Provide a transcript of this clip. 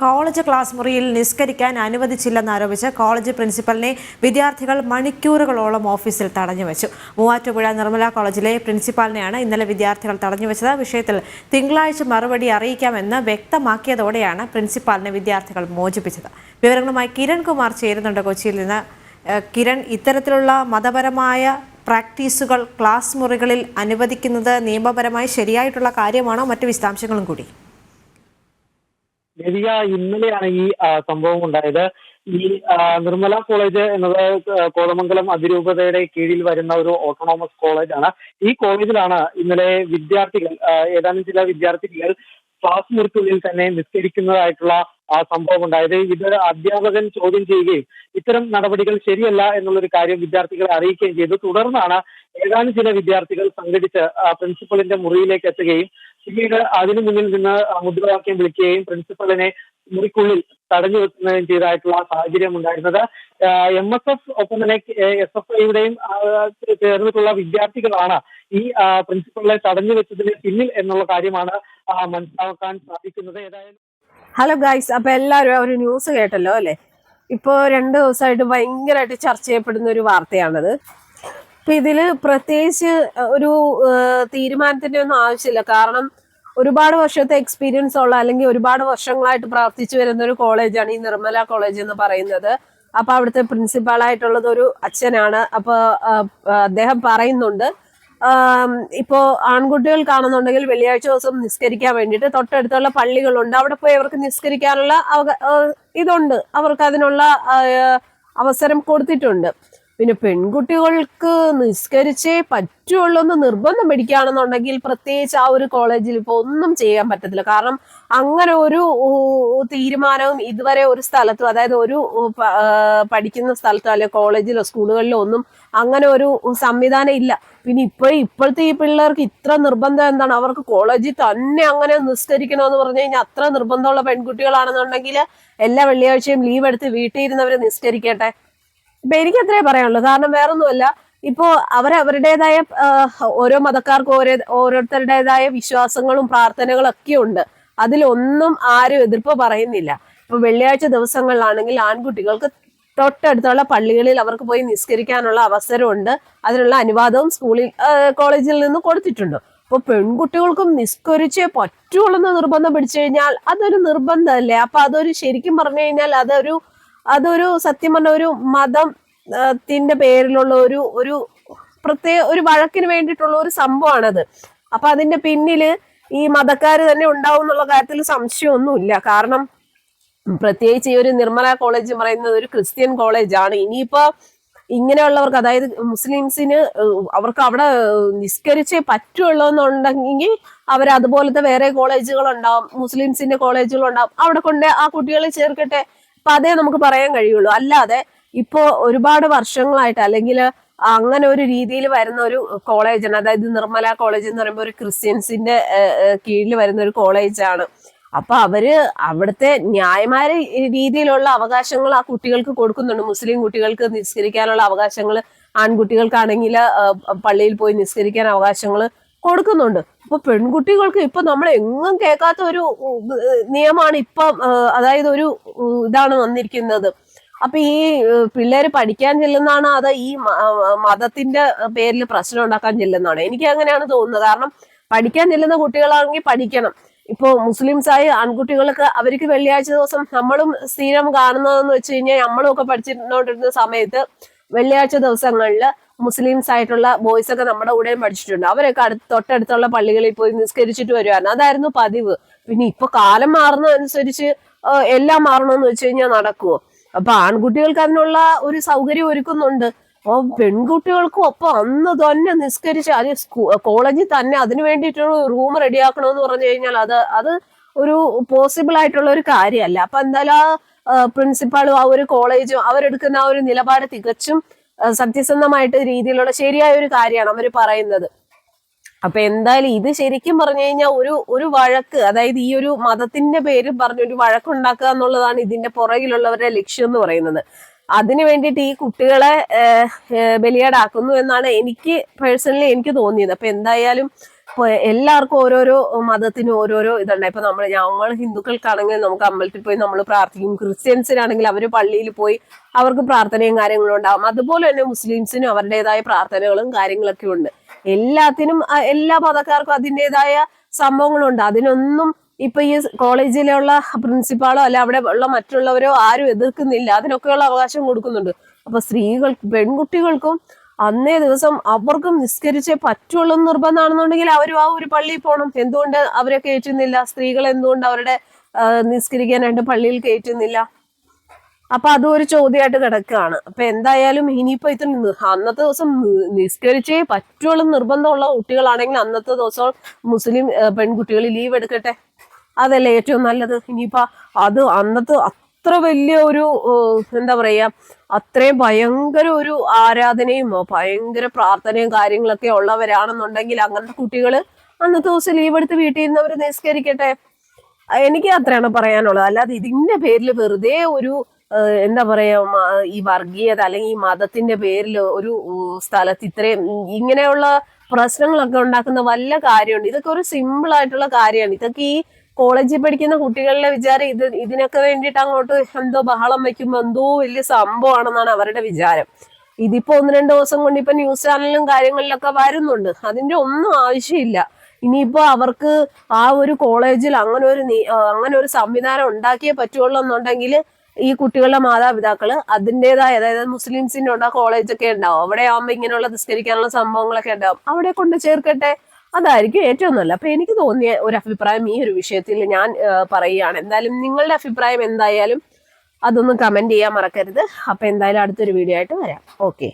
College class മുറിയിൽ നിസ്കരിക്കാൻ അനുവദിച്ചില്ലെന്നാരോപിച്ച് college പ്രിൻസിപ്പലിനെ വിദ്യാർത്ഥികൾ മണിക്കൂറുകളോളം ഓഫീസിൽ തടഞ്ഞുവെച്ചു. മൂവാറ്റുപുഴ നിർമ്മല കോളേജിലെ പ്രിൻസിപ്പാലിനെയാണ് ഇന്നലെ വിദ്യാർത്ഥികൾ തടഞ്ഞുവച്ചത്. വിഷയത്തിൽ തിങ്കളാഴ്ച മറുപടി അറിയിക്കാമെന്ന് വ്യക്തമാക്കിയതോടെയാണ് പ്രിൻസിപ്പാലിനെ വിദ്യാർത്ഥികൾ മോചിപ്പിച്ചത്. വിവരങ്ങളുമായി കിരൺകുമാർ ചേരുന്നുണ്ട് കൊച്ചിയിൽ നിന്ന്. കിരൺ ഇത്തരത്തിലുള്ള മതപരമായ പ്രാക്ടീസുകൾ ക്ലാസ് മുറികളിൽ അനുവദിക്കുന്നത് നിയമപരമായി ശരിയായിട്ടുള്ള കാര്യമാണോ? മറ്റു വിശദാംശങ്ങളും കൂടി. ലതിക ഇന്നലെയാണ് ഈ സംഭവം ഉണ്ടായത്. ഈ നിർമ്മല കോളേജ് എന്നത് കോതമംഗലം അതിരൂപതയുടെ കീഴിൽ വരുന്ന ഒരു ഓട്ടോണോമസ് കോളേജാണ് ഈ കോളേജിലാണ് ഇന്നലെ വിദ്യാർത്ഥികൾ ഏതാനും ചില വിദ്യാർത്ഥികൾ ക്ലാസ് മുറിക്കുള്ളിൽ തന്നെ നിസ്കരിക്കുന്നതായിട്ടുള്ള ആ സംഭവം ഉണ്ടായത്. ഇത് അധ്യാപകൻ ചോദ്യം ചെയ്യുകയും ഇത്തരം നടപടികൾ ശരിയല്ല എന്നുള്ളൊരു കാര്യം വിദ്യാർത്ഥികളെ അറിയിക്കുകയും ചെയ്തു. തുടർന്നാണ് ഏതാനും ചില വിദ്യാർത്ഥികൾ സംഘടിച്ച് പ്രിൻസിപ്പളിന്റെ മുറിയിലേക്ക് എത്തുകയും പിന്നീട് അതിനു മുന്നിൽ നിന്ന് മുദ്രാവാക്യം വിളിക്കുകയും പ്രിൻസിപ്പളിനെ മുറിക്കുള്ളിൽ തടഞ്ഞു വെക്കുകയും ചെയ്തായിട്ടുള്ള സാഹചര്യം ഉണ്ടായിരുന്നത്. എം എസ് എഫ് ഒപ്പം തന്നെ എസ് എഫ് ഐയുടെയും ചേർന്നിട്ടുള്ള വിദ്യാർത്ഥികളാണ് ഈ പ്രിൻസിപ്പളിനെ തടഞ്ഞു വെച്ചതിന് പിന്നിൽ എന്നുള്ള കാര്യമാണ് മനസ്സിലാക്കാൻ സാധിക്കുന്നത്. ഏതായാലും ഹലോ ഗൈസ് അപ്പൊ എല്ലാവരും ഒരു ന്യൂസ് കേട്ടല്ലോ അല്ലെ? ഇപ്പോ രണ്ട് ദിവസമായിട്ട് ഭയങ്കരമായിട്ട് ചർച്ച ചെയ്യപ്പെടുന്ന ഒരു വാർത്തയാണത്. അപ്പൊ ഇതിൽ പ്രത്യേകിച്ച് ഒരു തീരുമാനത്തിന്റെ ഒന്നും ആവശ്യമില്ല. കാരണം ഒരുപാട് വർഷത്തെ എക്സ്പീരിയൻസ് ഉള്ള അല്ലെങ്കിൽ ഒരുപാട് വർഷങ്ങളായിട്ട് പ്രവർത്തിച്ചു വരുന്ന ഒരു കോളേജാണ് ഈ നിർമ്മല കോളേജ് എന്ന് പറയുന്നത്. അപ്പൊ അവിടുത്തെ പ്രിൻസിപ്പാൾ ആയിട്ടുള്ളത് ഒരു അച്ഛനാണ്. അപ്പൊ അദ്ദേഹം പറയുന്നുണ്ട് ഇപ്പോ ആൺകുട്ടികൾ കാണുന്നുണ്ടെങ്കിൽ വെള്ളിയാഴ്ച ദിവസം നിസ്കരിക്കാൻ വേണ്ടിയിട്ട് തൊട്ടടുത്തുള്ള പള്ളികളുണ്ട്. അവിടെ പോയി അവർക്ക് നിസ്കരിക്കാനുള്ള ഇതുണ്ട്. അവർക്ക് അതിനുള്ള അവസരം കൊടുത്തിട്ടുണ്ട്. പിന്നെ പെൺകുട്ടികൾക്ക് നിസ്കരിച്ചേ പറ്റുള്ളൂ എന്ന് നിർബന്ധം പിടിക്കുകയാണെന്നുണ്ടെങ്കിൽ പ്രത്യേകിച്ച് ആ ഒരു കോളേജിൽ ഇപ്പോൾ ഒന്നും ചെയ്യാൻ പറ്റത്തില്ല. കാരണം അങ്ങനെ ഒരു തീരുമാനവും ഇതുവരെ ഒരു സ്ഥലത്തും അതായത് ഒരു പഠിക്കുന്ന സ്ഥലത്തോ അല്ലെ കോളേജിലോ സ്കൂളുകളിലോ ഒന്നും അങ്ങനെ ഒരു സംവിധാനം ഇല്ല. പിന്നെ ഇപ്പൊ ഇപ്പോഴത്തെ ഈ പിള്ളേർക്ക് ഇത്ര നിർബന്ധം എന്താണ്? അവർക്ക് കോളേജിൽ തന്നെ അങ്ങനെ നിസ്കരിക്കണമെന്ന് പറഞ്ഞു കഴിഞ്ഞാൽ അത്ര നിർബന്ധമുള്ള പെൺകുട്ടികളാണെന്നുണ്ടെങ്കിൽ എല്ലാ വെള്ളിയാഴ്ചയും ലീവ് എടുത്ത് വീട്ടിൽ ഇരുന്നവരെ നിസ്കരിക്കട്ടെ. ഇപ്പൊ എനിക്ക് അത്രേ പറയാനുള്ളൂ. കാരണം വേറൊന്നുമല്ല ഇപ്പോ അവരവരുടേതായ ഓരോ മതക്കാർക്കും ഓരോ ഓരോരുത്തരുടേതായ വിശ്വാസങ്ങളും പ്രാർത്ഥനകളും ഒക്കെ ഉണ്ട്. അതിലൊന്നും ആരും എതിർപ്പ് പറയുന്നില്ല. ഇപ്പൊ വെള്ളിയാഴ്ച ദിവസങ്ങളിലാണെങ്കിൽ ആൺകുട്ടികൾക്ക് തൊട്ടടുത്തുള്ള പള്ളികളിൽ അവർക്ക് പോയി നിസ്കരിക്കാനുള്ള അവസരമുണ്ട്. അതിനുള്ള അനുവാദവും സ്കൂളിൽ കോളേജിൽ നിന്ന് കൊടുത്തിട്ടുണ്ട്. അപ്പൊ പെൺകുട്ടികൾക്കും നിസ്കരിച്ചേ പറ്റുള്ളൂ എന്ന് നിർബന്ധം പിടിച്ചു കഴിഞ്ഞാൽ അതൊരു നിർബന്ധമല്ലേ? അപ്പൊ അതൊരു ശരിക്കും പറഞ്ഞു കഴിഞ്ഞാൽ അതൊരു അതൊരു സത്യം പറഞ്ഞ ഒരു മതം ത്തിന്റെ പേരിലുള്ള ഒരു ഒരു പ്രത്യേക ഒരു വഴക്കിന് വേണ്ടിയിട്ടുള്ള ഒരു സംഭവമാണത്. അപ്പൊ അതിന്റെ പിന്നിൽ ഈ മതക്കാർ തന്നെ ഉണ്ടാവും എന്നുള്ള കാര്യത്തിൽ സംശയമൊന്നുമില്ല. കാരണം പ്രത്യേകിച്ച് ഈ ഒരു നിർമ്മല കോളേജ് പറയുന്നത് ഒരു ക്രിസ്ത്യൻ കോളേജാണ്. ഇനിയിപ്പോ ഇങ്ങനെയുള്ളവർക്ക് അതായത് മുസ്ലിംസിന് അവർക്ക് അവിടെ നിസ്കരിച്ചേ പറ്റുള്ളൂ എന്നുണ്ടെങ്കിൽ അവർ അതുപോലത്തെ വേറെ കോളേജുകൾ ഉണ്ടാവും മുസ്ലിംസിന്റെ കോളേജുകൾ ഉണ്ടാവും അവിടെ കൊണ്ട് ആ കുട്ടികളെ ചേർക്കട്ടെ അപ്പൊ അതേ നമുക്ക് പറയാൻ കഴിയുള്ളൂ. അല്ലാതെ ഇപ്പോ ഒരുപാട് വർഷങ്ങളായിട്ട് അല്ലെങ്കിൽ അങ്ങനെ ഒരു രീതിയിൽ വരുന്ന ഒരു കോളേജാണ് അതായത് നിർമ്മല കോളേജ് എന്ന് പറയുമ്പോൾ ഒരു ക്രിസ്ത്യൻസിന്റെ കീഴിൽ വരുന്ന ഒരു കോളേജാണ് അപ്പൊ അവർ അവിടുത്തെ ന്യായമായ രീതിയിലുള്ള അവകാശങ്ങൾ ആ കുട്ടികൾക്ക് കൊടുക്കുന്നുണ്ട്. മുസ്ലിം കുട്ടികൾക്ക് നിസ്കരിക്കാനുള്ള അവകാശങ്ങൾ ആൺകുട്ടികൾക്കാണെങ്കിൽ പള്ളിയിൽ പോയി നിസ്കരിക്കാൻ അവകാശങ്ങൾ കൊടുക്കുന്നുണ്ട്. അപ്പൊ പെൺകുട്ടികൾക്ക് ഇപ്പൊ നമ്മൾ എങ്ങും കേൾക്കാത്ത ഒരു നിയമമാണ് ഇപ്പം അതായത് ഒരു ഇതാണ് വന്നിരിക്കുന്നത്. അപ്പൊ ഈ പിള്ളേര് പഠിക്കാൻ ചെല്ലുന്നതാണോ അത് ഈ മതത്തിന്റെ പേരിൽ പ്രശ്നം ഉണ്ടാക്കാൻ ചെല്ലുന്നതാണോ? എനിക്ക് അങ്ങനെയാണ് തോന്നുന്നത്. കാരണം പഠിക്കാൻ ചെല്ലുന്ന കുട്ടികളാണെങ്കിൽ പഠിക്കണം. ഇപ്പോ മുസ്ലിംസ് ആയ ആൺകുട്ടികൾക്ക് അവർക്ക് വെള്ളിയാഴ്ച ദിവസം നമ്മളും സ്ഥിരം കാണുന്നതെന്ന് വെച്ച് കഴിഞ്ഞാൽ നമ്മളും ഒക്കെ പഠിച്ചിട്ടുണ്ടിരുന്ന സമയത്ത് വെള്ളിയാഴ്ച ദിവസങ്ങളിൽ മുസ്ലിംസ് ആയിട്ടുള്ള ബോയ്സ് ഒക്കെ നമ്മുടെ കൂടെ പഠിച്ചിട്ടുണ്ട്. അവരൊക്കെ അടുത്ത് തൊട്ടടുത്തുള്ള പള്ളികളിൽ പോയി നിസ്കരിച്ചിട്ട് വരുവായിരുന്നു. അതായിരുന്നു പതിവ്. പിന്നെ ഇപ്പൊ കാലം മാറുന്നതനുസരിച്ച് എല്ലാം മാറണമെന്ന് വെച്ച് കഴിഞ്ഞാൽ നടക്കുവോ? അപ്പൊ ആൺകുട്ടികൾക്ക് അതിനുള്ള ഒരു സൗകര്യം ഒരുക്കുന്നുണ്ട്. അപ്പൊ പെൺകുട്ടികൾക്കും ഒപ്പം അന്ന് തന്നെ നിസ്കരിച്ച് അത് കോളേജിൽ തന്നെ അതിന് വേണ്ടിയിട്ടൊരു റൂം റെഡിയാക്കണമെന്ന് പറഞ്ഞു കഴിഞ്ഞാൽ അത് അത് ഒരു പോസിബിൾ ആയിട്ടുള്ള ഒരു കാര്യമല്ല. അപ്പൊ എന്തായാലും ആ പ്രിൻസിപ്പാളും ആ ഒരു കോളേജും അവരെടുക്കുന്ന ആ ഒരു നിലപാട് തികച്ചും സത്യസന്ധമായിട്ട് രീതിയിലുള്ള ശരിയായ ഒരു കാര്യമാണ് അവർ പറയുന്നത്. അപ്പൊ എന്തായാലും ഇത് ശരിക്കും പറഞ്ഞു കഴിഞ്ഞാൽ ഒരു ഒരു വഴക്ക് അതായത് ഈ ഒരു മതത്തിന്റെ പേര് പറഞ്ഞ ഒരു വഴക്കുണ്ടാക്കുക എന്നുള്ളതാണ് ഇതിന്റെ പുറകിലുള്ളവരുടെ ലക്ഷ്യം എന്ന് പറയുന്നത്. അതിനു വേണ്ടിയിട്ട് ഈ കുട്ടികളെ ബലിയാടാക്കുന്നു എന്നാണ് എനിക്ക് പേഴ്സണലി എനിക്ക് തോന്നിയത്. അപ്പൊ എന്തായാലും ഇപ്പൊ എല്ലാവർക്കും ഓരോരോ മതത്തിനും ഓരോരോ ഇതുണ്ട്. ഇപ്പൊ നമ്മൾ ഞങ്ങൾ ഹിന്ദുക്കൾക്കാണെങ്കിൽ നമുക്ക് അമ്പലത്തിൽ പോയി നമ്മൾ പ്രാർത്ഥിക്കും. ക്രിസ്ത്യൻസിനാണെങ്കിൽ അവർ പള്ളിയിൽ പോയി അവർക്ക് പ്രാർത്ഥനയും കാര്യങ്ങളും ഉണ്ടാവും. അതുപോലെ തന്നെ മുസ്ലിംസിനും അവരുടേതായ പ്രാർത്ഥനകളും കാര്യങ്ങളൊക്കെ ഉണ്ട്. എല്ലാത്തിനും എല്ലാ മതക്കാർക്കും അതിന്റെതായ സംഭവങ്ങളുണ്ട്. അതിനൊന്നും ഇപ്പൊ ഈ കോളേജിലുള്ള പ്രിൻസിപ്പാളോ അല്ല അവിടെ ഉള്ള മറ്റുള്ളവരോ ആരും എതിർക്കുന്നില്ല. അതിനൊക്കെയുള്ള അവകാശം കൊടുക്കുന്നുണ്ട്. അപ്പൊ സ്ത്രീകൾക്ക് പെൺകുട്ടികൾക്കും അന്നേ ദിവസം അവർക്കും നിസ്കരിച്ചേ പറ്റുള്ളൂ നിർബന്ധമാണെന്നുണ്ടെങ്കിൽ അവരും ആ ഒരു പള്ളിയിൽ പോകണം എന്തുകൊണ്ട് അവരെ കയറ്റുന്നില്ല? സ്ത്രീകൾ എന്തുകൊണ്ട് അവരുടെ നിസ്കരിക്കാനായിട്ട് പള്ളിയിൽ കയറ്റുന്നില്ല? അപ്പൊ അതും ഒരു ചോദ്യമായിട്ട് കിടക്കുകയാണ്. അപ്പൊ എന്തായാലും ഇനിയിപ്പോ ഇത് അന്നത്തെ ദിവസം നിസ്കരിച്ചേ പറ്റുള്ളൂ നിർബന്ധമുള്ള കുട്ടികളാണെങ്കിൽ അന്നത്തെ ദിവസം മുസ്ലിം പെൺകുട്ടികൾ ലീവ് എടുക്കട്ടെ. അതല്ലേ ഏറ്റവും നല്ലത്. ഇനിയിപ്പോ അത് അന്നത്തെ അത്ര വലിയ ഒരു എന്താ പറയാ അത്രയും ഭയങ്കര ഒരു ആരാധനയും ഭയങ്കര പ്രാർത്ഥനയും കാര്യങ്ങളൊക്കെ ഉള്ളവരാണെന്നുണ്ടെങ്കിൽ അങ്ങനത്തെ കുട്ടികൾ അന്നത്തെ ദിവസം ലീവ് എടുത്ത് വീട്ടിൽ നിന്ന് അവർ നിസ്കരിക്കട്ടെ. എനിക്ക് അത്രയാണ് പറയാനുള്ളത്. അല്ലാതെ ഇതിന്റെ പേരിൽ വെറുതെ ഒരു എന്താ പറയാ ഈ വർഗീയത അല്ലെങ്കിൽ ഈ മതത്തിന്റെ പേരിൽ ഒരു സ്ഥലത്ത് ഇത്രയും ഇങ്ങനെയുള്ള പ്രശ്നങ്ങളൊക്കെ ഉണ്ടാക്കുന്ന വല്ല കാര്യമുണ്ട്. ഇതൊക്കെ ഒരു സിമ്പിൾ ആയിട്ടുള്ള കാര്യമാണ്. ഇതൊക്കെ ഈ കോളേജിൽ പഠിക്കുന്ന കുട്ടികളുടെ വിചാരം ഇത് ഇതിനൊക്കെ വേണ്ടിയിട്ട് അങ്ങോട്ട് എന്തോ ബഹളം വെക്കുമ്പോൾ എന്തോ വലിയ സംഭവമാണെന്നാണ് അവരുടെ വിചാരം. ഇതിപ്പോ ഒന്ന് രണ്ട് ദിവസം കൊണ്ട് ഇപ്പൊ ന്യൂസ് ചാനലിലും കാര്യങ്ങളിലൊക്കെ വരുന്നുണ്ട്. അതിന്റെ ഒന്നും ആവശ്യമില്ല. ഇനിയിപ്പോ അവർക്ക് ആ ഒരു കോളേജിൽ അങ്ങനെ ഒരു അങ്ങനെ ഒരു സംവിധാനം ഉണ്ടാക്കിയേ പറ്റുള്ളൂ എന്നുണ്ടെങ്കിൽ ഈ കുട്ടികളുടെ മാതാപിതാക്കൾ അതിന്റെതായ അതായത് മുസ്ലിംസിന്റെ ഉണ്ട് കോളേജൊക്കെ ഉണ്ടാവും. അവിടെ ആവുമ്പോൾ ഇങ്ങനെയുള്ള നിസ്കരിക്കാനുള്ള സംഭവങ്ങളൊക്കെ ഉണ്ടാവും. അവിടെ കൊണ്ട് ചേർക്കട്ടെ. അതായിരിക്കും ഏറ്റവും നല്ലത്. അപ്പൊ എനിക്ക് തോന്നിയ ഒരു അഭിപ്രായം ഈ ഒരു വിഷയത്തിൽ ഞാൻ പറയുകയാണ്. എന്തായാലും നിങ്ങളുടെ അഭിപ്രായം എന്തായാലും അതൊന്ന് കമന്റ് ചെയ്യാൻ മറക്കരുത്. അപ്പൊ എന്തായാലും അടുത്തൊരു വീഡിയോ ആയിട്ട് വരാം. ഓക്കെ